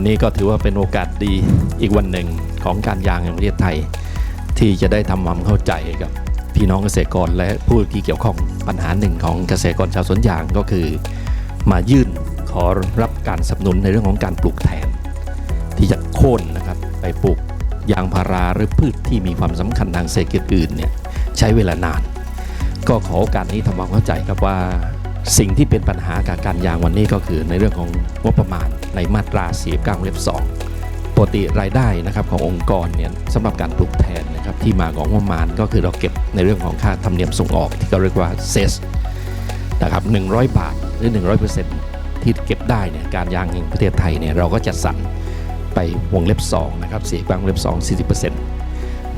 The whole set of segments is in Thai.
วันนี้ก็ถือว่าเป็นโอกาสดีอีกวันหนึ่งของการยางแห่งประเทศไทย ที่จะได้ทำความเข้าใจกับพี่น้องเกษตรกรและผู้ที่เกี่ยวข้องปัญหาหนึ่งของเกษตรกรชาวสวนยางก็คือ มายื่นขอรับการสนับสนุนในเรื่องของการปลูกแทน ที่จะโค่นนะครับไปปลูกยางพาราหรือพืชที่มีความสำคัญทางเศรษฐกิจอื่นเนี่ยใช้เวลานาน ก็ขอโอกาสนี้ทำความเข้าใจครับว่า สิ่งที่เป็นปัญหาการการยางวันนี้ก็คือในเรื่องของงบประมาณในมาตรา49วงเล็บ2ปกติรายได้นะครับขององค์กรเนี่ยสำหรับการปลูกแทนนะครับที่มาของงบประมาณก็คือเราเก็บในเรื่องของค่าธรรมเนียมส่งออกที่เราเรียกว่าเซสนะครับ100 บาทหรือ 100%ที่เก็บได้เนี่ยการยางแห่งประเทศไทยเนี่ยเราก็จัดสรรไปวงเล็บ2นะครับเสียกว้างวงเล็บ 2 40%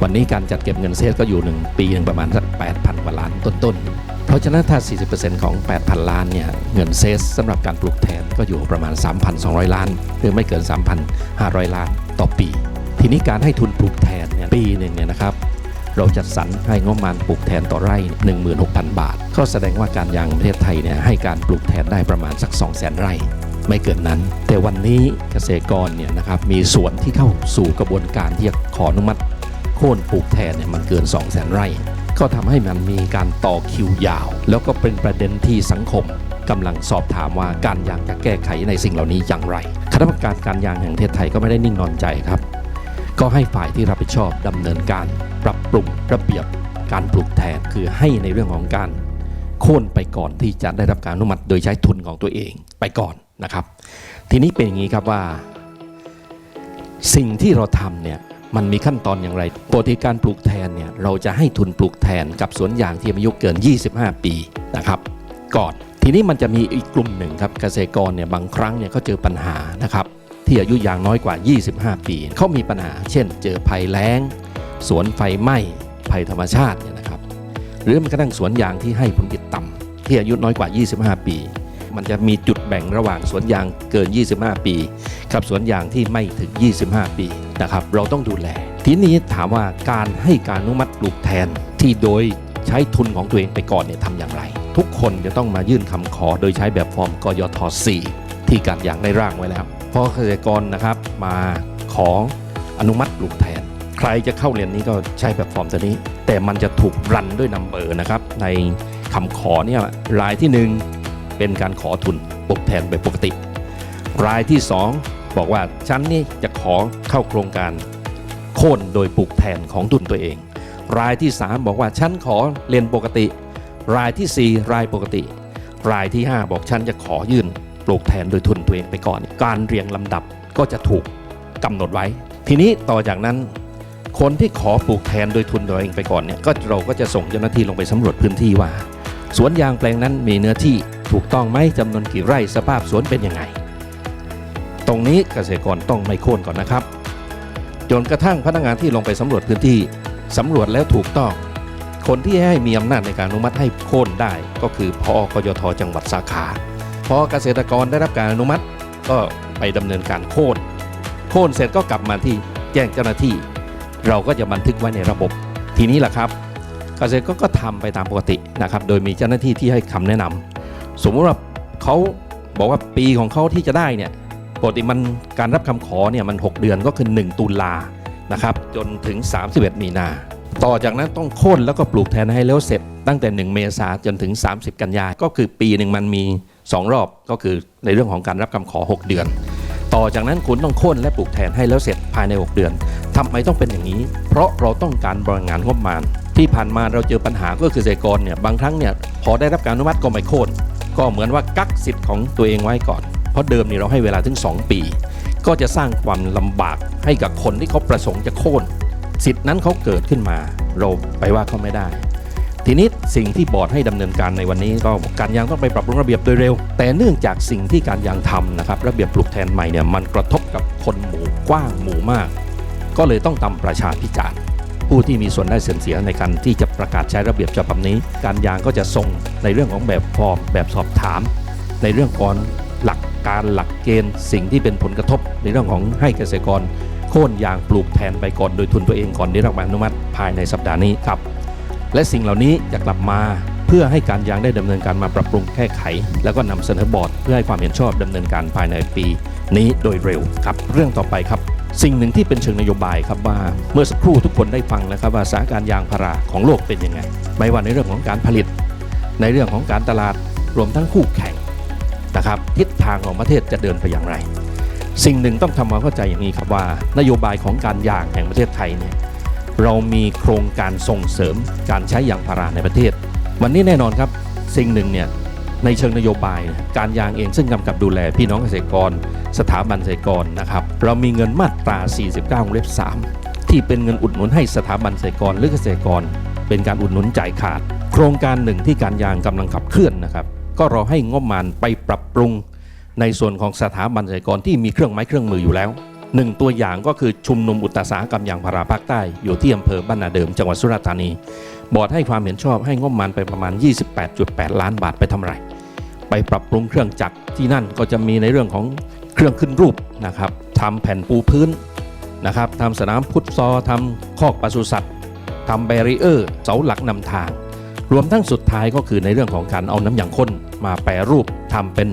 วันนี้การจัดเก็บเงินเซสก็อยู่1ปีหนึ่งประมาณสัก8,000กว่าล้านต้นๆ เพราะฉะนั้นถ้า 40%ของ 8,000 ล้านเนี่ยเงินเซสสำหรับการปลูกแทนก็อยู่ประมาณ 3,200 ล้าน หรือไม่เกิน 3,500 ล้านต่อปี ทีนี้การให้ทุนปลูกแทนเนี่ยปีหนึ่งเนี่ยนะครับเราจัดสรรให้งบประมาณปลูกแทนต่อไร่ 16,000 บาท ก็แสดงว่าการยางประเทศไทยเนี่ยให้การปลูกแทนได้ประมาณสัก 200,000 ไร่ ไม่เกินนั้น แต่วันนี้เกษตรกรเนี่ยนะครับมีสวนที่เข้าสู่กระบวนการที่จะขออนุมัติ โค่นปลูกแทนเนี่ยมันเกิน 2 0 0 0 0 0 ไร่ ก็ทำให้มันมีการต่อคิวยาว แล้วก็เป็นประเด็นที่สังคมกำลังสอบถามว่าการยางจะแก้ไขในสิ่งเหล่านี้อย่างไรคณะกรรมการการยางแห่งประเทศไทยก็ไม่ได้นิ่งนอนใจครับ ก็ให้ฝ่ายที่รับผิดชอบดำเนินการปรับปรุงระเบียบการปลูกแทนคือให้ในเรื่องของการโค่นไปก่อนที่จะได้รับการอนุมัติโดยใช้ทุนของตัวเองไปก่อนนะครับ ทีนี้เป็นอย่างนี้ครับว่า สิ่งที่เราทำเนี่ย มันมีขั้นตอนอย่างไรปกติการปลูกแทนเนี่ยเราจะให้ทุนปลูกแทนกับสวนยางที่อายุเกิน 25 ปีนะครับ ก่อนทีนี้มันจะมีอีกกลุ่มหนึ่งครับเกษตรกรเนี่ยบางครั้งเนี่ยเขาเจอปัญหานะครับที่อายุยางน้อยกว่า 25 ปีเขามีปัญหา เช่น เจอภัยแล้ง สวนไฟไหม้ภัยธรรมชาติเนี่ยนะครับ หรือแม้กระทั่งสวนยางที่ให้ผลผลิตต่ำที่อายุน้อยกว่า 25 ปี มันจะมีจุดแบ่งระหว่างสวนยางเกิน 25 ปี กับสวนยางที่ไม่ถึง 25 ปีนะครับเราต้องดูแล ทีนี้ถามว่าการให้การอนุมัติปลูกแทนที่โดยใช้ทุนของตัวเองไปก่อนเนี่ยทำอย่างไร ทุกคนจะต้องมายื่นคำขอโดยใช้แบบฟอร์มกยท 4 ที่การยางได้ร่างไว้แล้วพราะเกษตรกรนะครับมาขออนุมัติปลูกแทน ใครจะเข้าเรียนนี้ก็ใช้แบบฟอร์มตัวนี้ แต่มันจะถูกรันด้วยนัมเบอร์นะครับในคำขอเนี่ยรายที่หนึ่ง เป็นการขอทุนปลูกแทนแบบปกติ รายที่ 2 บอกว่าฉันนี่จะขอเข้าโครงการโค่นโดยปลูกแทนของทุนตัวเอง รายที่ 3 บอกว่าฉันขอเรียนปกติ รายทีสี่4 รายปกติ รายที่ 5 บอกฉันจะขอยื่นปลูกแทนโดยทุนตัวเองไปก่อน การเรียงลำดับก็จะถูกกำหนดไว้ ทีนี้ต่อจากนั้นคนที่ขอปลูกแทนโดยทุนตัวเองไปก่อนเนี่ยก็เราก็จะส่งเจ้าหน้าที่ลงไปสำรวจพื้นที่ว่า สวนยางแปลงนั้นมีเนื้อที่ ถูกต้องไหมจำนวนกี่ไร่สภาพสวนเป็นยังไง ตรงนี้เกษตรกรต้องไม่โค่นก่อนนะครับ จนกระทั่งพนักงานที่ลงไปสำรวจพื้นที่สำรวจแล้วถูกต้อง คนที่ให้มีอำนาจในการอนุมัติให้โค่นได้ ก็คือพอกยทจังหวัดสาขาพอเกษตรกรได้รับการอนุมัติก็ไปดำเนินการโค่นโค่นเสร็จก็กลับมาที่แจ้งเจ้าหน้าที่ เราก็จะบันทึกไว้ในระบบ ทีนี้แหละครับ เกษตรก็ก็ทำไปตามปกตินะครับ โดยมีเจ้าหน้าที่ที่ให้คำแนะนำ สมมติว่าเขาบอกว่าปีของเขาที่จะได้เนี่ยปกติมันการรับคำขอเนี่ยมัน 6 เดือนก็คือ 1 ตุลานะครับจนถึง 31 มีนา ต่อจากนั้นต้องโค่นแล้วก็ปลูกแทนให้แล้วเสร็จ ตั้งแต่ 1 เมษาจนถึง 30 กันยาก็คือปีหนึ่งมันมี 2 รอบก็คือในเรื่องของการรับคำขอ 6 เดือน ต่อจากนั้นคุณต้องโค่นและปลูกแทนให้แล้วเสร็จภายใน 6 เดือนทำไมต้องเป็นอย่างนี้ เพราะเราต้องการบริหารงบประมาณ ที่ผ่านมาเราเจอปัญหาก็คือเกษตรกรเนี่ยบางครั้งเนี่ยพอได้รับการอนุมัติก็ไม่โค่น ก็เหมือนว่ากักสิทธิ์ของตัวเองไว้ก่อน เพราะเดิมนี่เราให้เวลาถึง 2 ปี ก็จะสร้างความลำบากให้กับคนที่เขาประสงค์จะโค่นสิทธิ์นั้นเขาเกิดขึ้นมา เราไปว่าเขาไม่ได้ ทีนี้สิ่งที่บอร์ดให้ดำเนินการในวันนี้ก็การยางต้องไปปรับปรุงระเบียบโดยเร็ว แต่เนื่องจากสิ่งที่การยางทำนะครับระเบียบปลูกแทนใหม่เนี่ยมันกระทบกับคนหมู่กว้างหมู่มาก ก็เลยต้องทำประชาพิจารณ์ ผู้ที่มีส่วนได้ส่วนเสียในการที่จะประกาศใช้ระเบียบฉบับนี้ การยางก็จะส่งในเรื่องของแบบฟอร์มแบบสอบถาม ในเรื่องของหลักการหลักเกณฑ์สิ่งที่เป็นผลกระทบ ในเรื่องของให้เกษตรกรโค่นยางปลูกแทนไปก่อนโดยทุนตัวเองก่อนได้รับการอนุมัติภายในสัปดาห์นี้ครับ และสิ่งเหล่านี้จะกลับมาเพื่อให้การยางได้ดำเนินการมาปรับปรุงแก้ไข แล้วก็นำเสนอบอร์ดเพื่อให้ความเห็นชอบดำเนินการภายในปี นี้โดยเร็วครับ เรื่องต่อไปครับ สิ่งหนึ่งที่เป็นเชิงนโยบายครับว่าเมื่อสักครู่ทุกคนได้ฟังนะครับว่าสถานการณ์ยางพาราของโลกเป็นยังไงไม่ว่าในเรื่องของการผลิต ในเรื่องของการตลาดรวมทั้งคู่แข่งนะครับทิศทางของประเทศจะเดินไปอย่างไร สิ่งหนึ่งต้องทำความเข้าใจอย่างนี้ครับว่านโยบายของการยางแห่งประเทศไทยเนี่ยเรามีโครงการส่งเสริมการใช้ยางพาราในประเทศ วันนี้แน่นอนครับสิ่งหนึ่งเนี่ย ในเชิงนโยบาย การยางเองซึ่งกำกับดูแลพี่น้องเกษตรกร สถาบันเกษตรกรนะครับ เรามีเงินมาตรา 49วงเล็บ 3 ที่เป็นเงินอุดหนุนให้สถาบันเกษตรกรหรือเกษตรกร เป็นการอุดหนุนจ่ายขาด โครงการหนึ่งที่การยางกำลังขับเคลื่อนนะครับ ก็รอให้งบมาณไปปรับปรุง ในส่วนของสถาบันเกษตรกรที่มีเครื่องไม้เครื่องมืออยู่แล้วหนึ่งตัวอย่างก็คือชุมนุมอุตสาหกรรมยางพาราภาคใต้ อยู่ที่อำเภอบ้านนาเดิมจังหวัดสุราษฎร์ธานี บอร์ดให้ความเห็นชอบให้งบมาณไปประมาณ 28.8 ล้านบาทไปทำไร ไปปรับปรุงเครื่องจักรที่นั่นก็จะมีในเรื่องของเครื่องขึ้นรูปนะครับทำแผ่นปูพื้นนะครับทำสนามพุทธซอทำคอกปศุสัตว์ทำแบรีเออร์เสาหลักนำทาง รวมทั้งสุดท้ายก็คือในเรื่องของการเอาน้ำอย่างข้นมาแปรรูปทำเป็น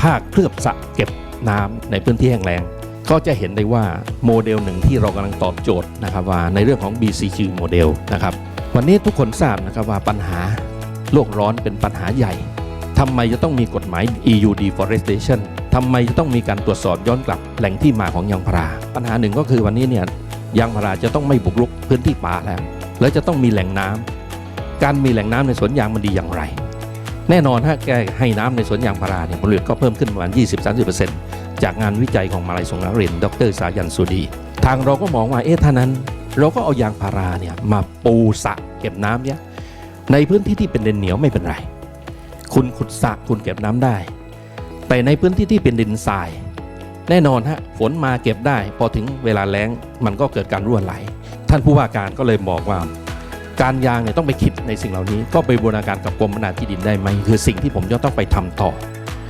ผ้าเคลือบสระเก็บน้ำในพื้นที่แห้งแล้งก็จะเห็นได้ว่าโมเดลหนึ่งที่เรากำลังตอบโจทย์นะครับว่าในเรื่องของ BCG โมเดลนะครับ วันนี้ทุกคนทราบนะครับว่าปัญหาโลกร้อนเป็นปัญหาใหญ่ทำไมจะต้องมีกฎหมาย EU deforestation ทำไมจะต้องมีการตรวจสอบย้อนกลับแหล่งที่มาของยางพารา ปัญหาหนึ่งก็คือวันนี้เนี่ยยางพาราจะต้องไม่บุกรุกพื้นที่ป่าแล้ว แล้วจะต้องมีแหล่งน้ำการมีแหล่งน้ำในสวนยางมันดีอย่างไร แน่นอนถ้าแกให้น้ำในสวนยางพาราเนี่ยผลผลิตก็เพิ่มขึ้นประมาณ 20-30%จากงานวิจัยของมาลัยสงฆ์นคริน ดรสายันสุดี ทางเราก็มองว่าเอ๊ะท่านั้น เราก็เอายางพาราเนี่ยมาปูสระเก็บน้ำเนี่ยในพื้นที่ที่เป็นดินเหนียวไม่เป็นไร คุณขุดสระคุณเก็บน้ำได้ แต่ในพื้นที่ที่เป็นดินทราย แน่นอนฮะฝนมาเก็บได้ พอถึงเวลาแล้งมันก็เกิดการรั่วไหล ท่านผู้ว่าการก็เลยบอกว่า การยางเนี่ยต้องไปคิดในสิ่งเหล่านี้ ก็ไปบูรณาการกับกรมพัฒนาที่ดินได้ไหมคือสิ่งที่ผมจะต้องไปทำต่อ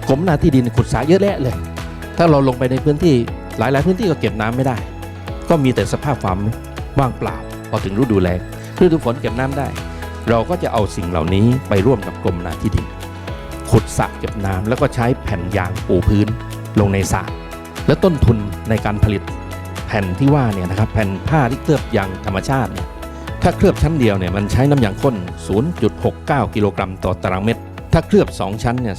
กรมพัฒนาที่ดินขุดสระเยอะแยะเลย ถ้าเราลงไปในพื้นที่หลาย ๆ พื้นที่ก็เก็บน้ำไม่ได้ ก็มีแต่สภาพความ ว่างเปล่า พอถึงฤดูแล้งฤดูฝนเก็บน้ำได้ เราก็จะเอาสิ่งเหล่านี้ไปร่วมกับกรมนาที่ดินขุดสระเก็บน้ำแล้วก็ใช้แผ่นยางปูพื้นลงในสระและต้นทุนในการผลิตแผ่นที่ว่าเนี่ยนะครับแผ่นผ้าที่เคลือบยางธรรมชาติเนี่ยถ้าเคลือบชั้นเดียวเนี่ยมันใช้น้ำยางข้น 0.69 กิโลกรัมต่อตารางเมตร ถ้าเคลือบ 2 ชั้นเนี่ย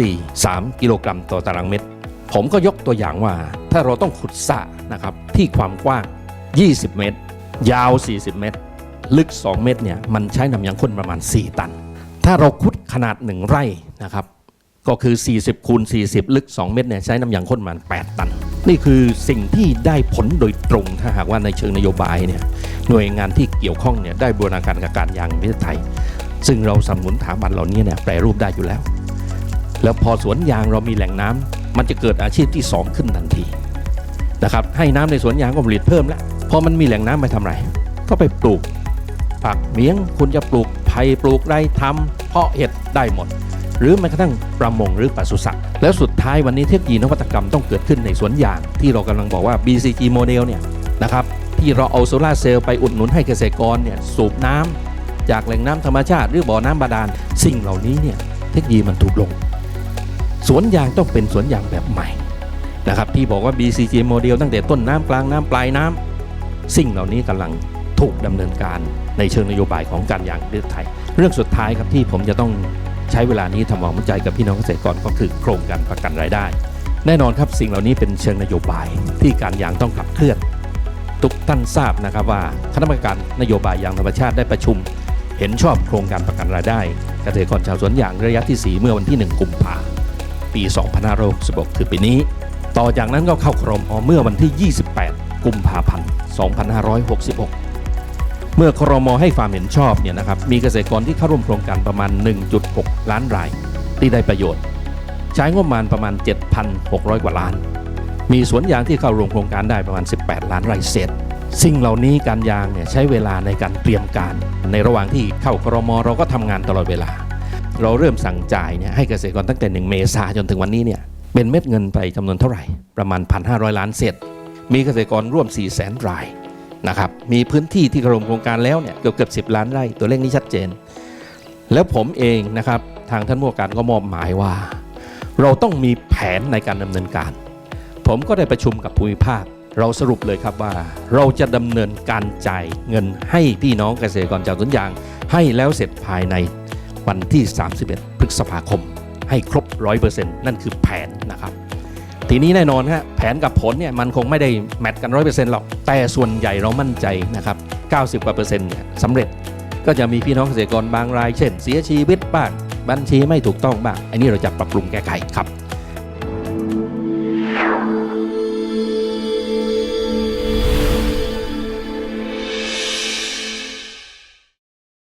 2.43 กิโลกรัมต่อตารางเมตร ผมก็ยกตัวอย่างว่า ถ้าเราต้องขุดสระนะครับที่ความกว้าง 20 เมตร ยาว 40 เมตร ลึก 2 เมตรเนี่ยมันใช้น้ำยางข้นประมาณ 4 ตัน ถ้าเราขุดขนาด 1 ไร่นะครับก็คือ 40 คูณ 40 ลึก 2 เมตรเนี่ยใช้น้ำยางข้นประมาณ 8 ตัน นี่คือสิ่งที่ได้ผลโดยตรง ถ้าหากว่าในเชิงนโยบายเนี่ยหน่วยงานที่เกี่ยวข้องเนี่ยได้บูรณาการกับการยางประเทศไทย ซึ่งเราสนับสนุนสถาบันเหล่านี้เนี่ยแปรรูปได้อยู่แล้ว แล้วพอสวนยางเรามีแหล่งน้ำมันจะเกิดอาชีพที่ 2 ขึ้นทันทีนะครับให้น้ำในสวนยางก็ผลิตเพิ่มแล้ว พอมันมีแหล่งน้ำไปทำไรก็ไปปลูกผักเมียงคุณจะปลูกไผ่ปลูกไรทำเพาะเห็ดได้หมด หรือแม้กระทั่งประมงหรือปศุสัตว์แล้วสุดท้ายวันนี้เทคโนโลยีนวัตกรรมต้องเกิดขึ้นในสวนยางที่เรากำลังบอกว่า BCG โมเดลเนี่ยนะครับที่เราเอาโซลาร์เซลล์ไปอุดหนุนให้เกษตรกรเนี่ยสูบน้ำจากแหล่งน้ำธรรมชาติหรือบ่อน้ำบาดาลสิ่งเหล่านี้เนี่ยเทคโนโลยีมันถูกลง สวนยางต้องเป็นสวนยางแบบใหม่นะครับที่บอกว่า BCG โมเดลตั้งแต่ต้นน้ำกลางน้ำปลายน้ำ สิ่งเหล่านี้กำลังถูกดำเนินการในเชิงนโยบายของการยางประเทศไทย เรื่องสุดท้ายครับที่ผมจะต้องใช้เวลานี้ทำความเข้าใจกับพี่น้องเกษตรกรก็คือโครงการประกันรายได้ แน่นอนครับสิ่งเหล่านี้เป็นเชิงนโยบายที่การยางต้องขับเคลื่อน ทุกท่านทราบนะครับว่าคณะกรรมการนโยบายยางธรรมชาติได้ประชุม เห็นชอบโครงการประกันรายได้ เกษตรกรชาวสวนยางระยะที่ 4 เมื่อวันที่ 1 กุมภาปี 2566 คือปีนี้ ต่อจากนั้นก็เข้าครมอเมื่อวันที่ 28 กุมภาพันธ์ 2566 เมื่อครมให้ความเห็นชอบเนี่ยนะครับมีเกษตรกรที่เข้าร่วมโครงการประมาณ 1.6 ล้านราย ที่ได้ประโยชน์ ใช้งบประมาณประมาณ 7,600 กว่าล้าน มีสวนยางที่เข้าร่วมโครงการได้ประมาณ 18 ล้านไร่เศษสิ่งเหล่านี้การยางเนี่ยใช้เวลาในการเตรียมการ ในระหว่างที่เข้าครมเราก็ทำงานตลอดเวลา เราเริ่มสั่งจ่ายเนี่ยให้เกษตรกรตั้งแต่ 1 เมษาจนถึงวันนี้เนี่ยเป็นเม็ดเงินไปจำนวนเท่าไหร่ ประมาณ 1,500 ล้านเศษ มีเกษตรกรร่วม 4 0 0 0 0 0 รายนะครับ มีพื้นที่ที่เข้าร่วมโครงการแล้วเนี่ยเกือบเกือบ10ล้านไร่ ตัวเลขนี้ชัดเจน แล้วผมเองนะครับทางท่านผู้ว่าการก็มอบหมายว่า เราต้องมีแผนในการดำเนินการ ผมก็ได้ประชุมกับภูมิภาค เราสรุปเลยครับว่า เราจะดำเนินการจ่ายเงินให้พี่น้องเกษตรกรชาวสวนยาง ให้แล้วเสร็จภายในวันที่ 31 พฤษภาคม ให้ครบ 100%นั่นคือแผนนะครับ ทีนี้แน่นอนฮะแผนกับผลเนี่ยมันคงไม่ได้แมทกัน 100%หรอก แต่ส่วนใหญ่เรามั่นใจนะครับ 90กว่าเปอร์เซ็นต์เนี่ยสำเร็จก็จะมีพี่น้องเกษตรกรบางราย เช่น เสียชีวิตบ้างบัญชีไม่ถูกต้องบ้าง อันนี้เราจะปรับปรุงแก้ไขครับ